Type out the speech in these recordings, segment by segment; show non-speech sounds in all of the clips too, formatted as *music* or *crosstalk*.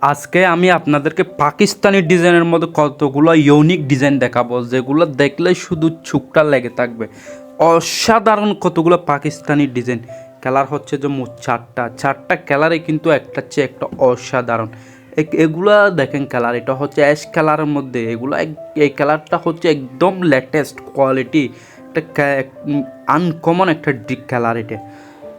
আজকে আমি আপনাদেরকে পাকিস্তানি ডিজাইনের মধ্যে কতগুলো ইউনিক ডিজাইন দেখাবো, যেগুলো দেখলে শুধু ছুকটা লেগে থাকবে। অসাধারণ কতগুলো পাকিস্তানি ডিজাইন কালার হচ্ছে যে মোট চারটা। চারটা কালারে কিন্তু একটা চেয়ে একটা অসাধারণ। এগুলা দেখেন কালার এটা হচ্ছে অ্যাশ কালারের মধ্যে। এগুলো এই কালারটা হচ্ছে একদম লেটেস্ট কোয়ালিটি একটা আনকমন একটা ডিক কালার এটা।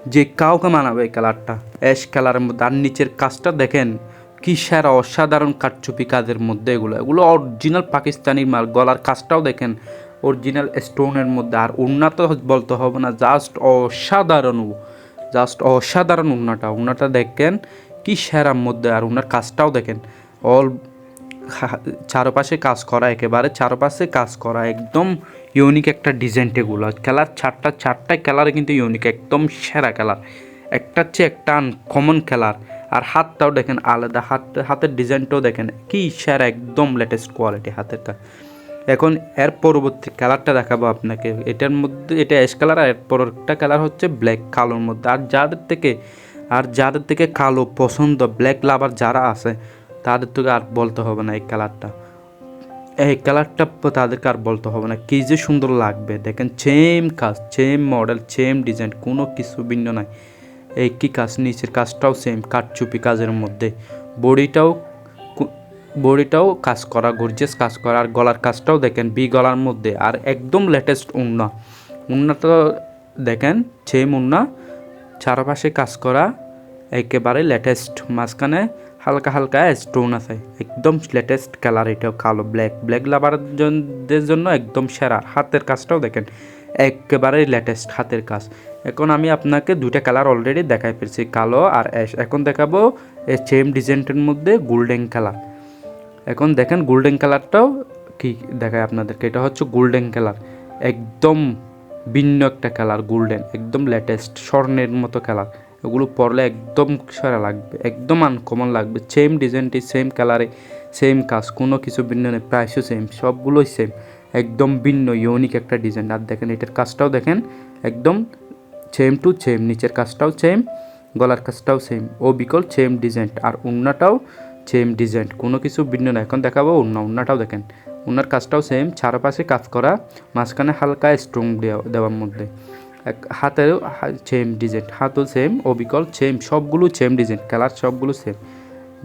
যে কাউকে মানাবে এই কালারটা অ্যাশ কালারের মধ্যে। আর নিচের কাজটা দেখেন কি সেরা অসাধারণ কাঠচুপি কাজের মধ্যে এগুলো। এগুলো অরিজিনাল পাকিস্তানি মাল। গলার কাজটাও দেখেন অরিজিনাল স্টোনের মধ্যে। আর উন্না তো বলতে হবে না জাস্ট অসাধারণ জাস্ট অসাধারণ উন্নাটা। উন্নাটা দেখেন কি সেরার মধ্যে। আর উনার কাজটাও দেখেন অল *laughs* চারপাশে কাজ করা, একেবারে চারপাশে কাজ করা। একদম ইউনিক একটা ডিজাইন এগুলো। খেলার চারটা চারটা খেলার কিন্তু ইউনিক একদম সেরা খেলার। একটা চেয়ে একটা আনকমন খেলার। আর হাতটাও দেখেন আলাদা, হাত, হাতের ডিজাইনটাও দেখেন কি সেরা, একদম লেটেস্ট কোয়ালিটি হাতের কাজ এখন এর পরবর্তী কালারটা দেখাবো আপনাকে। এটার মধ্যে, এটা অ্যাশ কালার আর এর পরেরটা কালার হচ্ছে ব্ল্যাক কালোর মধ্যে। আর যাদের থেকে, আর যাদের থেকে কালো পছন্দ ব্ল্যাক লাভার যারা আছে, তাদের থেকে আর বলতে হবে না এই কালারটা এই কালারটা তাদেরকে আর বলতে হবে না। কী যে সুন্দর লাগবে। দেখেন সেম কাজ সেম মডেল সেম ডিজাইন কোনো কিছু ভিন্ন নাই কি কাজ, নিচের কাজটাও সেম কাঠচুপি কাজের মধ্যে। বডিটাও বডিটাও কাজ করা গর্জেস কাজ করা, আর গলার কাজটাও দেখেন বি গলার মধ্যে, আর একদম লেটেস্ট উন্না। উন্নাটা দেখেন সেম উন্না, চারপাশে কাজ করা, একেবারে লেটেস্ট মাঝখানে হালকা হালকা স্টোন আছে, একদম লেটেস্ট কালার এটাও কালো ব্ল্যাক ব্ল্যাক লাভারদের জন্য একদম সেরা। হাতের কাজটাও দেখেন, একেবারে লেটেস্ট হাতের কাজ। এখন আমি আপনাকে দুইটা কালার অলরেডি দেখাই ফেলছি, কালো আর অ্যাশ এখন দেখাবো এই সেম ডিজাইনটার মধ্যে গোল্ডেন কালার এখন দেখেন গোল্ডেন কালারটাও কি দেখায় আপনাদেরকে, এটা হচ্ছে গোল্ডেন কালার একদম ভিন্ন একটা কালার গোল্ডেন একদম লেটেস্ট স্বর্ণের মতো কালার এগুলো পরলে একদম সেরা লাগবে, একদম আনকমন লাগবে। সেম ডিজাইনটি সেম কালারে সেম কাজ, কোনো কিছু ভিন্ন নেই প্রাইসও সেম সবগুলোই সেম একদম ভিন্ন ইউনিক একটা ডিজাইন আর দেখেন এটার কাজটাও দেখেন, একদম সেম টু সেম নিচের কাজটাও সেম গলার কাজটাও সেম ও বিকল সেম ডিজাইন আর উন্নাটাও সেম ডিজাইন কোনো কিছু ভিন্ন না। এখন দেখাবো উন্না। উন্নাটাও দেখেন। উন্নার কাজটাও সেম চারপাশে কাজ করা, মাঝখানে হালকা স্ট্রং দেওয়ার মধ্যে। এক হাতেরও সেম ডিজাইন হাতও সেম ও বিকল সেম সবগুলো সেম ডিজাইন কালার সবগুলো সেম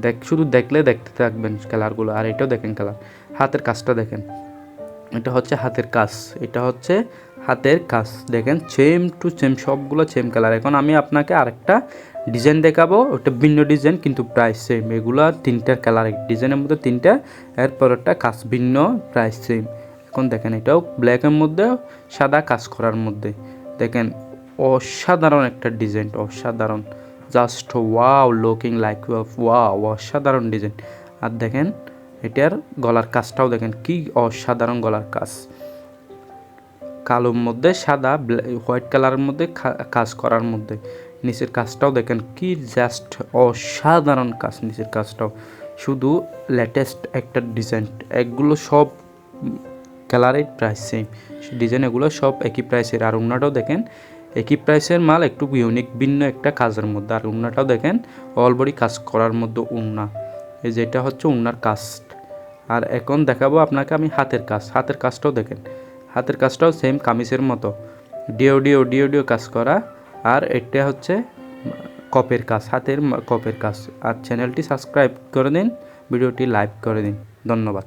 দেখ, শুধু দেখলে দেখতে থাকবেন কালারগুলো আর এটাও দেখেন কালার হাতের কাজটা দেখেন। এটা হচ্ছে হাতের কাজ। এটা হচ্ছে হাতের কাজ। দেখেন সেম টু সেম সবগুলো সেম কালার এখন আমি আপনাকে আরেকটা ডিজাইন দেখাবো। ওটা ভিন্ন ডিজাইন কিন্তু প্রাইস সেম এগুলো তিনটার কালার ডিজাইনের মধ্যে তিনটা, এরপর একটা কাজ ভিন্ন প্রাইস সেম এখন দেখেন, এটাও ব্ল্যাকের মধ্যে, সাদা কাজ করার মধ্যে। দেখেন, অসাধারণ একটা ডিজাইন অসাধারণ। Just wow looking like wow অসাধারণ ডিজাইন আর দেখেন, এটার গলার কাজটাও দেখেন, কি অসাধারণ গলার কাজ। কালোর মধ্যে সাদা হোয়াইট কালারের মধ্যে কাজ করার মধ্যে। নিচের কাজটাও দেখেন কি জাস্ট অসাধারণ কাজ নিচের কাজটাও। শুধু লেটেস্ট একটা ডিজাইন এগুলো সব কালারের প্রাইস সেম ডিজাইন এগুলো সব একই প্রাইসের আর উন্নাটাও দেখেন, একই প্রাইসের মাল একটু ইউনিক ভিন্ন একটা কাজের মধ্যে। আর উন্নাটাও দেখেন অলবডি কাজ করার মধ্যে উন্না এই যেটা হচ্ছে উন্নার কাজ আর এখন দেখাবো আপনাকে আমি হাতের কাজ হাতের কাজটাও দেখেন। হাতের কাজটাও সেম কামিজের মতো। ডিও ডিও ডিও ডিও কাজ করা। আর এটা হচ্ছে কপের কাজ, হাতের কপের কাজ। আর চ্যানেলটি সাবস্ক্রাইব করে দিন, ভিডিওটি লাইক করে দিন। ধন্যবাদ।